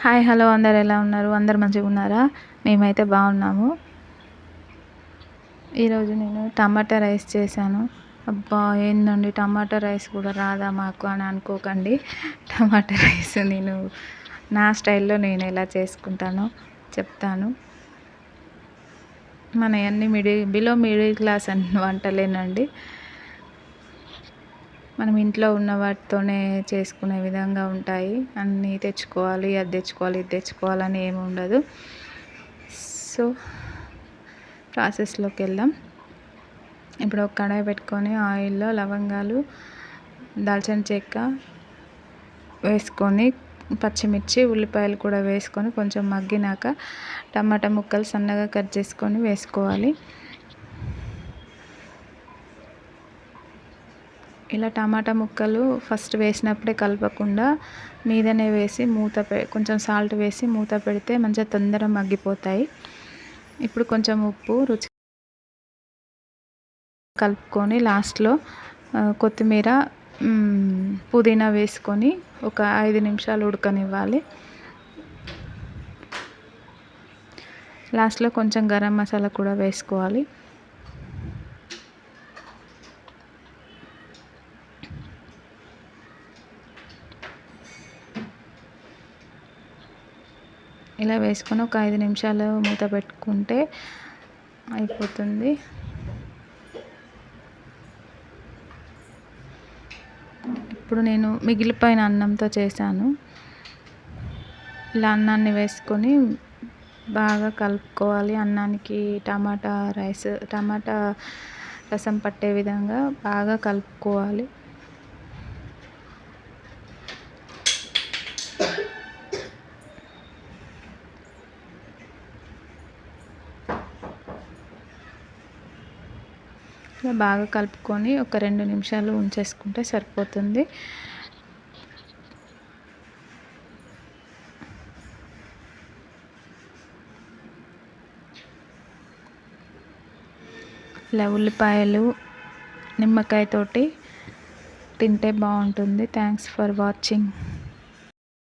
Hi hello అందరు ఎలా ఉన్నారు? అందరు మంచిగా ఉన్నారా? మేమైతే బాగున్నాము. ఈరోజు నేను టమాటా రైస్ చేశాను. అబ్బా ఏందండి? టమాటా రైస్ కూడా రాదా మాకు అని అనుకోకండి. టమాటా రైస్ నేను నా స్టైల్లో నేను ఎలా చేసుకుంటానో చెప్తాను. మన అన్ని మిడిల్ బిలో మిడిల్ క్లాస్ అన్న వంటలేనండి. మనం ఇంట్లో ఉన్న వాటితోనే చేసుకునే విధంగా ఉంటాయి. అన్నీ తెచ్చుకోవాలి అది తెచ్చుకోవాలి ఇది తెచ్చుకోవాలని ఏమి ఉండదు. సో ప్రాసెస్లోకి వెళ్దాం. ఇప్పుడు ఒక కడాయి పెట్టుకొని ఆయిల్లో లవంగాలు దాల్చిన చెక్క వేసుకొని పచ్చిమిర్చి ఉల్లిపాయలు కూడా వేసుకొని కొంచెం మగ్గినాక టమాటా ముక్కలు సన్నగా కట్ చేసుకొని వేసుకోవాలి. ఇలా టమాటా ముక్కలు ఫస్ట్ వేసినప్పుడే కలపకుండా మీదనే వేసి మూత పె కొంచెం సాల్ట్ వేసి మూత పెడితే మంచిగా తొందరగా మగ్గిపోతాయి. ఇప్పుడు కొంచెం ఉప్పు రుచి కలుపుకొని లాస్ట్లో కొత్తిమీర పుదీనా వేసుకొని ఒక ఐదు నిమిషాలు ఉడకనివ్వాలి. లాస్ట్లో కొంచెం గరం మసాలా కూడా వేసుకోవాలి. ఇలా వేసుకొని ఒక ఐదు నిమిషాలు మూత పెట్టుకుంటే అయిపోతుంది. ఇప్పుడు నేను మిగిలిపోయిన అన్నంతో చేశాను. ఇలా అన్నాన్ని వేసుకొని బాగా కలుపుకోవాలి. అన్నానికి టమాటా రైస్ టమాటా రసం పట్టే విధంగా బాగా కలుపుకోవాలి. ఇలా బాగా కలుపుకొని ఒక రెండు నిమిషాలు ఉంచేసుకుంటే సరిపోతుంది. ఇలా ఉల్లిపాయలు నిమ్మకాయతోటి తింటే బాగుంటుంది. Thanks for watching